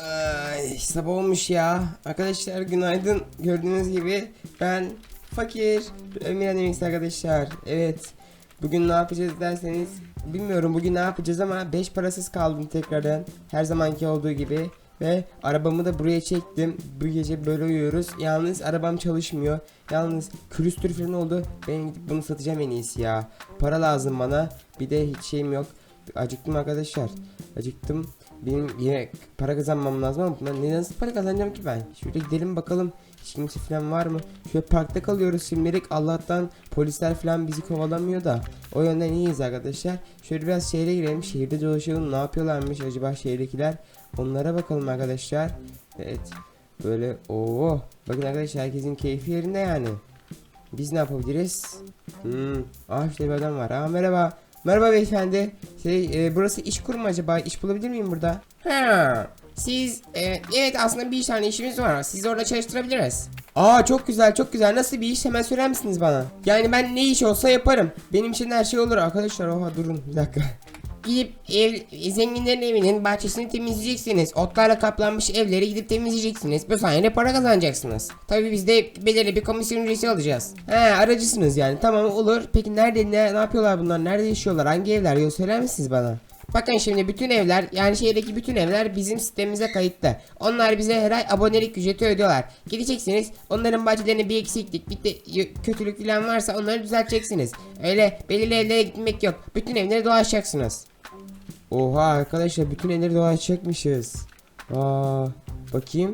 Ay, sabah olmuş ya. Arkadaşlar günaydın. Gördüğünüz gibi ben fakir. Ömer Mix arkadaşlar. Evet. Bugün ne yapacağız derseniz bilmiyorum bugün ne yapacağız ama 5 parasız kaldım tekrardan. Her zamanki olduğu gibi. Ve arabamı da buraya çektim. Bu gece böyle uyuyoruz. Yalnız arabam çalışmıyor. Yalnız külüstür falan oldu. Ben bunu satacağım en iyisi ya. Para lazım bana. Bir de hiç şeyim yok. Acıktım arkadaşlar. Acıktım. Benim yemek para kazanmam lazım ama ben ne para kazanacağım ki ben? Şöyle gidelim bakalım. Hiç kimse falan var mı? Şöyle parkta kalıyoruz şimdilik. Allah'tan polisler falan bizi kovalamıyor da. O yönden iyiyiz arkadaşlar. Şöyle biraz şehre girelim. Şehirde dolaşalım. Ne yapıyorlarmış acaba şehirdekiler? Onlara bakalım arkadaşlar. Evet. Böyle oo. Bakın arkadaşlar herkesin keyfi yerinde yani. Biz ne yapabiliriz? Hmm. Aa işte bir adam var. Aa merhaba. Merhaba beyefendi. Şey, e, burası iş kurumu acaba? İş bulabilir miyim burada? Ha. Siz, e, evet aslında bir tane işimiz var. Sizi orada çalıştırabiliriz. Aa çok güzel çok güzel. Nasıl bir iş hemen söyler misiniz bana? Yani ben ne iş olsa yaparım. Benim için her şey olur arkadaşlar. Oha durun bir dakika. Gidip ev, zenginlerin evinin bahçesini temizleyeceksiniz. Otlarla kaplanmış evleri gidip temizleyeceksiniz. Bu sayede para kazanacaksınız. Tabii biz de belirli bir komisyon ücreti alacağız. He aracısınız yani. Tamam olur. Peki nerede ne, ne yapıyorlar bunlar? Nerede yaşıyorlar? Hangi evler? Yok söyler misiniz bana? Bakın şimdi bütün evler yani şehirdeki bütün evler bizim sistemimize kayıtlı. Onlar bize her ay abonelik ücreti ödüyorlar. Gideceksiniz onların bahçelerine bir eksiklik bir de kötülük falan varsa onları düzelteceksiniz. Öyle belirli evlere gitmek yok. Bütün evleri dolaşacaksınız. Oha arkadaşlar bütün evleri dolaşacakmışız. Aa, bakayım.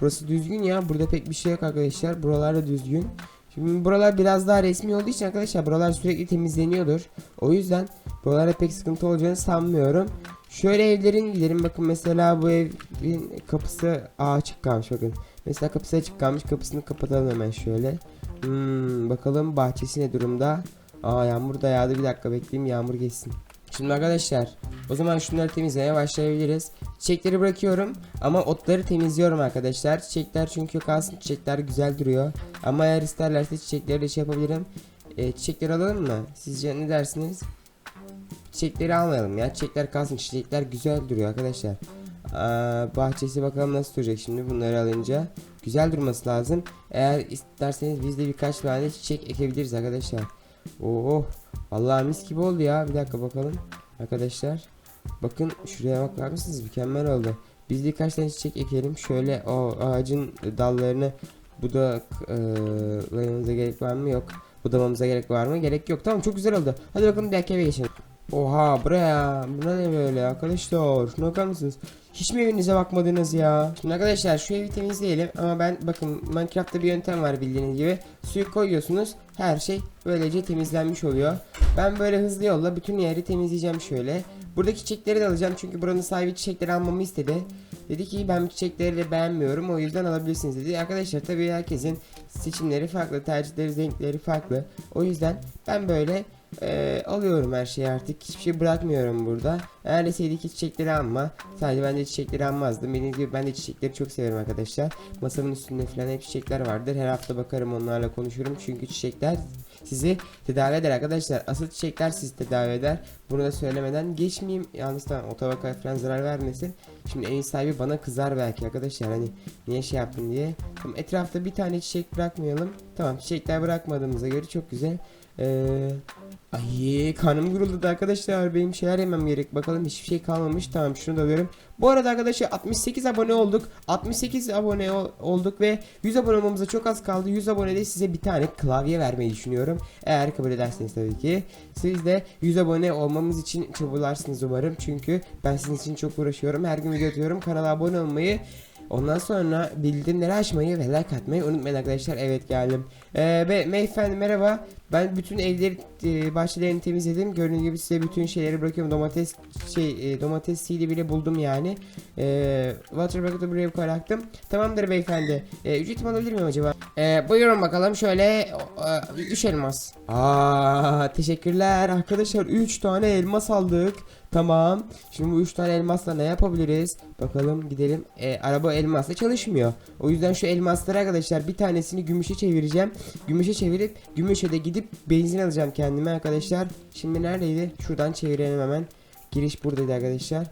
Burası düzgün ya. Burada pek bir şey yok arkadaşlar. Buralar da düzgün. Şimdi buralar biraz daha resmi olduğu için arkadaşlar buralar sürekli temizleniyordur. O yüzden buralara pek sıkıntı olacağını sanmıyorum. Şöyle evlerin gidelim. Bakın mesela bu evin kapısı açık kalmış bakın. Mesela kapısı açık kalmış. Kapısını kapatalım hemen şöyle. Hmm, bakalım bahçesi ne durumda. Aa yağmur da yağdı. Bir dakika bekleyeyim yağmur geçsin. Şimdi arkadaşlar o zaman şunları temizlemeye başlayabiliriz. Çiçekleri bırakıyorum ama otları temizliyorum arkadaşlar. Çiçekler çünkü kalsın çiçekler güzel duruyor. Ama eğer isterlerse çiçekleri de şey yapabilirim. E, çiçekleri alalım mı? Sizce ne dersiniz? Çiçekleri almayalım ya. Çiçekler kalsın. Çiçekler güzel duruyor arkadaşlar. Aa, bahçesi bakalım nasıl duracak şimdi bunları alınca. Güzel durması lazım. Eğer isterseniz biz de birkaç tane çiçek ekebiliriz arkadaşlar. Oo, vallahi mis gibi oldu ya. Bir dakika bakalım. Arkadaşlar. Bakın şuraya bakar mısınız? Mükemmel oldu. Biz birkaç tane çiçek ekelim. Şöyle o ağacın dallarını budaklamamıza gerek var mı? Yok. Budamamıza gerek var mı? Gerek yok. Tamam çok güzel oldu. Hadi bakalım bir eve geçelim. Oha buraya. Buna ne böyle arkadaşlar? Şuna bakar mısınız? Hiç mi evinize bakmadınız ya? Şimdi arkadaşlar şu evi temizleyelim ama ben bakın Minecraft'ta bir yöntem var bildiğiniz gibi. Suyu koyuyorsunuz her şey böylece temizlenmiş oluyor. Ben böyle hızlı yolla bütün yeri temizleyeceğim şöyle. Buradaki çiçekleri de alacağım çünkü buranın sahibi çiçekleri almamı istedi. Dedi ki ben bu çiçekleri de beğenmiyorum o yüzden alabilirsiniz dedi. Arkadaşlar tabii herkesin seçimleri farklı, tercihleri, renkleri farklı. O yüzden ben böyle eee, alıyorum her şeyi artık. Hiçbir şey bırakmıyorum burada. Eğer deseydi ki çiçekleri alma. Sadece ben de çiçekleri almazdım. Bildiğiniz gibi ben de çiçekleri çok severim arkadaşlar. Masamın üstünde falan hep çiçekler vardır. Her hafta bakarım onlarla konuşurum. Çünkü çiçekler sizi tedavi eder arkadaşlar. Asıl çiçekler sizi tedavi eder. Bunu da söylemeden geçmeyeyim. Yalnız tamam o tabaka falan zarar vermesin. Şimdi evin sahibi bana kızar belki arkadaşlar. Hani niye şey yaptın diye. Tamam, etrafta bir tane çiçek bırakmayalım. Tamam çiçekler bırakmadığımıza göre çok güzel. Ee, ay karnım guruldadı arkadaşlar. Benim şeyler yemem gerek. Bakalım hiçbir şey kalmamış. Tamam şunu da alıyorum. Bu arada arkadaşlar 68 abone olduk. 68 abone ol- olduk ve 100 abone olmamıza çok az kaldı. 100 abonede size bir tane klavye vermeyi düşünüyorum. Eğer kabul ederseniz tabii ki. Siz de 100 abone olmamız için çabalarsınız umarım. Çünkü ben sizin için çok uğraşıyorum. Her gün video atıyorum. Kanala abone olmayı Ondan sonra bildirimleri açmayı ve like atmayı unutmayın arkadaşlar. Evet geldim. Ee, be, beyefendi merhaba. Ben bütün evleri e, bahçelerini temizledim. Gördüğünüz gibi size bütün şeyleri bırakıyorum. Domates şey e, domates seedi bile buldum yani. Ee, water bucket'ı buraya bıraktım. Tamamdır beyefendi. Ee, ücretimi alabilir miyim acaba? Ee, buyurun bakalım şöyle 3 elmas. Aa teşekkürler arkadaşlar 3 tane elmas aldık. Tamam. Şimdi bu 3 tane elmasla ne yapabiliriz? Bakalım gidelim. Ee, araba elmasla çalışmıyor. O yüzden şu elmasları arkadaşlar bir tanesini gümüşe çevireceğim. Gümüşe çevirip gümüşe de gidip benzin alacağım kendime arkadaşlar. Şimdi neredeydi? Şuradan çevirelim hemen. Giriş buradaydı arkadaşlar.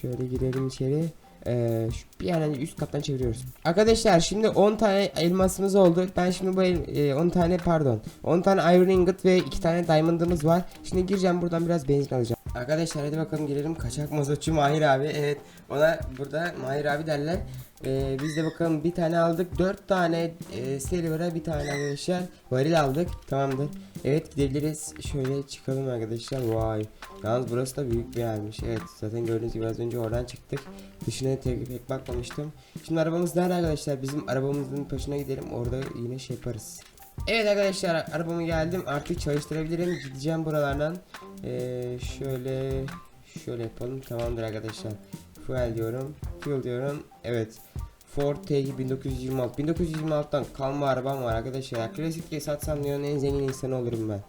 Şöyle girelim içeri. Ee, bir an üst kattan çeviriyoruz. Arkadaşlar şimdi 10 tane elmasımız oldu. Ben şimdi bu el, e, 10 tane pardon 10 tane iron ingot ve 2 tane diamond'ımız var. Şimdi gireceğim buradan biraz benzin alacağım. Arkadaşlar hadi bakalım gelelim kaçak mazotçu Mahir abi. Evet ona burada Mahir abi derler. Ee, biz de bakalım bir tane aldık. 4 tane e, silver'a bir tane arkadaşlar varil aldık. Tamamdır. Evet gidebiliriz. Şöyle çıkalım arkadaşlar. Vay. Yalnız burası da büyük bir yermiş. Evet zaten gördüğünüz gibi az önce oradan çıktık. Dışına tek pek bakmamıştım. Şimdi arabamız nerede arkadaşlar? Bizim arabamızın başına gidelim. Orada yine şey yaparız. Evet arkadaşlar arabamı geldim. Artık çalıştırabilirim. Gideceğim buralardan. Ee, şöyle şöyle yapalım. Tamamdır arkadaşlar. Fuel diyorum. Fuel diyorum. Evet. Ford TG 1926. 1926'dan kalma arabam var arkadaşlar. Klasik diye satsam dünyanın en zengin insanı olurum ben.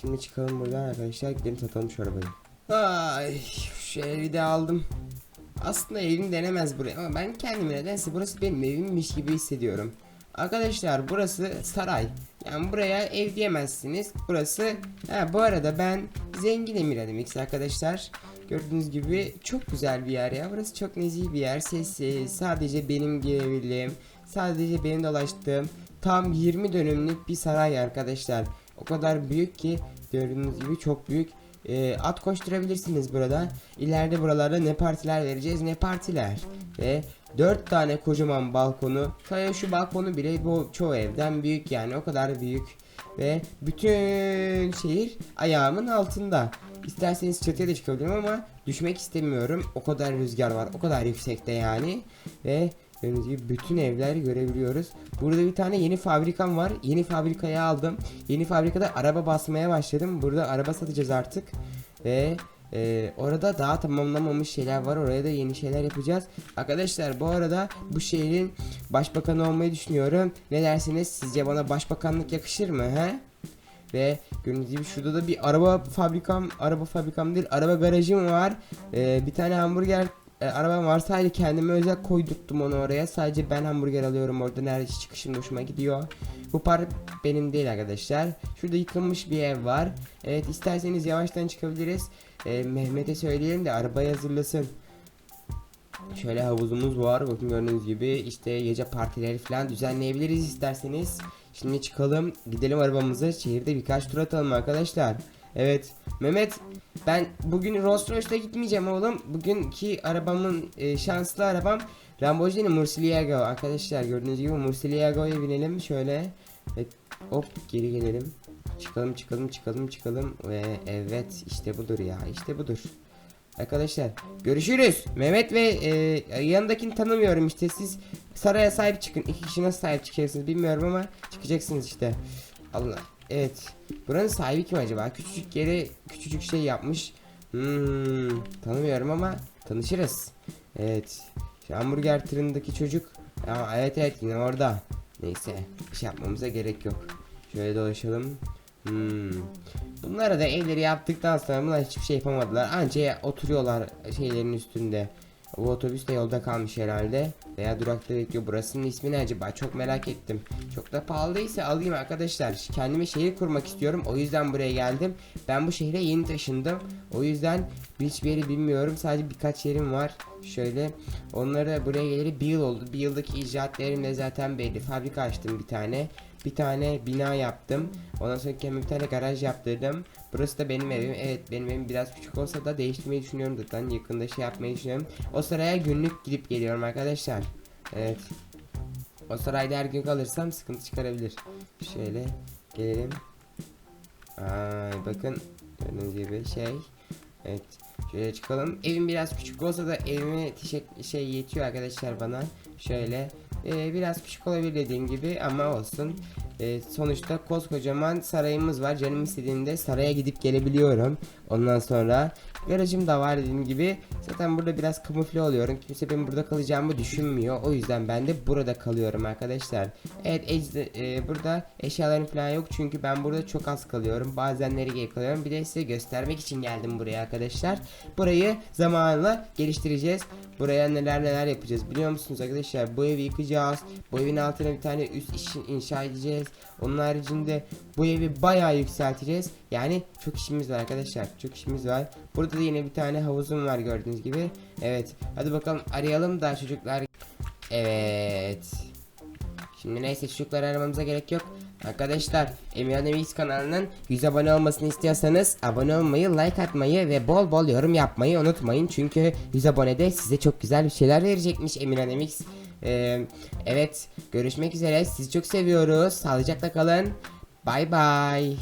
Şimdi çıkalım buradan arkadaşlar. Gidelim satalım şu arabayı. Ay şu evi de aldım. Aslında evim denemez buraya ama ben kendimi nedense burası benim evimmiş gibi hissediyorum. Arkadaşlar burası saray. Yani buraya ev diyemezsiniz. Burası ha bu arada ben zengin Emir Ademix arkadaşlar. Gördüğünüz gibi çok güzel bir yer ya. Burası çok nezih bir yer. Sessiz. Sadece benim girebildiğim, sadece benim dolaştığım tam 20 dönümlük bir saray arkadaşlar. O kadar büyük ki gördüğünüz gibi çok büyük. Ee, at koşturabilirsiniz burada. İleride buralarda ne partiler vereceğiz ne partiler. Ve 4 tane kocaman balkonu. Sadece şu balkonu bile bu çoğu evden büyük yani o kadar büyük. Ve bütün şehir ayağımın altında. İsterseniz çatıya da çıkabilirim ama düşmek istemiyorum. O kadar rüzgar var. O kadar yüksekte yani. Ve gördüğünüz gibi bütün evler görebiliyoruz. Burada bir tane yeni fabrikam var. Yeni fabrikayı aldım. Yeni fabrikada araba basmaya başladım. Burada araba satacağız artık. Ve ee, orada daha tamamlamamış şeyler var. Oraya da yeni şeyler yapacağız. Arkadaşlar bu arada bu şehrin başbakanı olmayı düşünüyorum. Ne dersiniz? Sizce bana başbakanlık yakışır mı? He? Ve gördüğünüz gibi şurada da bir araba fabrikam, araba fabrikam değil, araba garajım var. Ee, bir tane hamburger e, arabam var. Sadece kendime özel koydurttum onu oraya. Sadece ben hamburger alıyorum orada. Nerede çıkışım hoşuma gidiyor. Bu park benim değil arkadaşlar. Şurada yıkılmış bir ev var. Evet isterseniz yavaştan çıkabiliriz. Ee, Mehmet'e söyleyelim de arabayı hazırlasın. Şöyle havuzumuz var. Bakın gördüğünüz gibi işte gece partileri falan düzenleyebiliriz isterseniz. Şimdi çıkalım. Gidelim arabamıza. Şehirde birkaç tur atalım arkadaşlar. Evet. Mehmet ben bugün Rolls Royce'da gitmeyeceğim oğlum. Bugünkü arabamın e, şanslı arabam Lamborghini Murcielago. Arkadaşlar gördüğünüz gibi Murcielago'ya binelim şöyle. Evet, hop geri gelelim. Çıkalım çıkalım çıkalım çıkalım ve evet işte budur ya işte budur. Arkadaşlar görüşürüz. Mehmet ve e, yanındakini tanımıyorum işte siz saraya sahip çıkın. İki kişi nasıl sahip çıkacaksınız bilmiyorum ama çıkacaksınız işte. Allah. Evet. Buranın sahibi kim acaba? Küçücük yere küçücük şey yapmış. Hmm, tanımıyorum ama tanışırız. Evet. Şu hamburger tırındaki çocuk. Ama evet evet yine orada. Neyse. Bir şey yapmamıza gerek yok. Şöyle dolaşalım. Hmm. Bunlara da evleri yaptıktan sonra bunlar hiçbir şey yapamadılar. Anca oturuyorlar şeylerin üstünde. Bu otobüs de yolda kalmış herhalde. Veya durakta bekliyor. Burasının ismi ne acaba? Çok merak ettim. Çok da pahalıysa alayım arkadaşlar. Kendime şehir kurmak istiyorum. O yüzden buraya geldim. Ben bu şehre yeni taşındım. O yüzden hiçbir yeri bilmiyorum. Sadece birkaç yerim var. Şöyle onları buraya geleli bir yıl oldu. Bir yıldaki icraatlerim de zaten belli. Fabrika açtım bir tane. Bir tane bina yaptım. Ondan sonra kendime bir tane garaj yaptırdım. Burası da benim evim. Evet benim evim biraz küçük olsa da değiştirmeyi düşünüyorum zaten. Yakında şey yapmayı düşünüyorum. O saraya günlük gidip geliyorum arkadaşlar. Evet. O sarayda her gün kalırsam sıkıntı çıkarabilir. Şöyle gelelim. Ay bakın gördüğünüz gibi şey. Evet. Şöyle çıkalım. Evim biraz küçük olsa da evime teşek- şey yetiyor arkadaşlar bana. Şöyle ee, biraz küçük olabilir dediğim gibi ama olsun. Ee, sonuçta koskocaman sarayımız var. Canım istediğinde saraya gidip gelebiliyorum. Ondan sonra garajım da var dediğim gibi. Zaten burada biraz kamufle oluyorum. Kimse benim burada kalacağımı düşünmüyor. O yüzden ben de burada kalıyorum arkadaşlar. Evet e, burada eşyalarım falan yok. Çünkü ben burada çok az kalıyorum. Bazen nereye kalıyorum. Bir de size göstermek için geldim buraya arkadaşlar. Burayı zamanla geliştireceğiz. Buraya neler neler yapacağız biliyor musunuz arkadaşlar? Bu evi yıkacağız. Bu evin altına bir tane üst iş inşa edeceğiz. Onun haricinde bu evi bayağı yükselteceğiz. Yani çok işimiz var arkadaşlar. Çok işimiz var. Burada da yine bir tane havuzum var gördüğünüz gibi. Evet. Hadi bakalım arayalım da çocuklar. Evet. Şimdi neyse çocukları aramamıza gerek yok. Arkadaşlar Emirhan Emix kanalının 100 abone olmasını istiyorsanız abone olmayı, like atmayı ve bol bol yorum yapmayı unutmayın. Çünkü 100 abonede size çok güzel bir şeyler verecekmiş Emirhan Emix. Ee, evet görüşmek üzere. Sizi çok seviyoruz. Sağlıcakla kalın. Bay bay.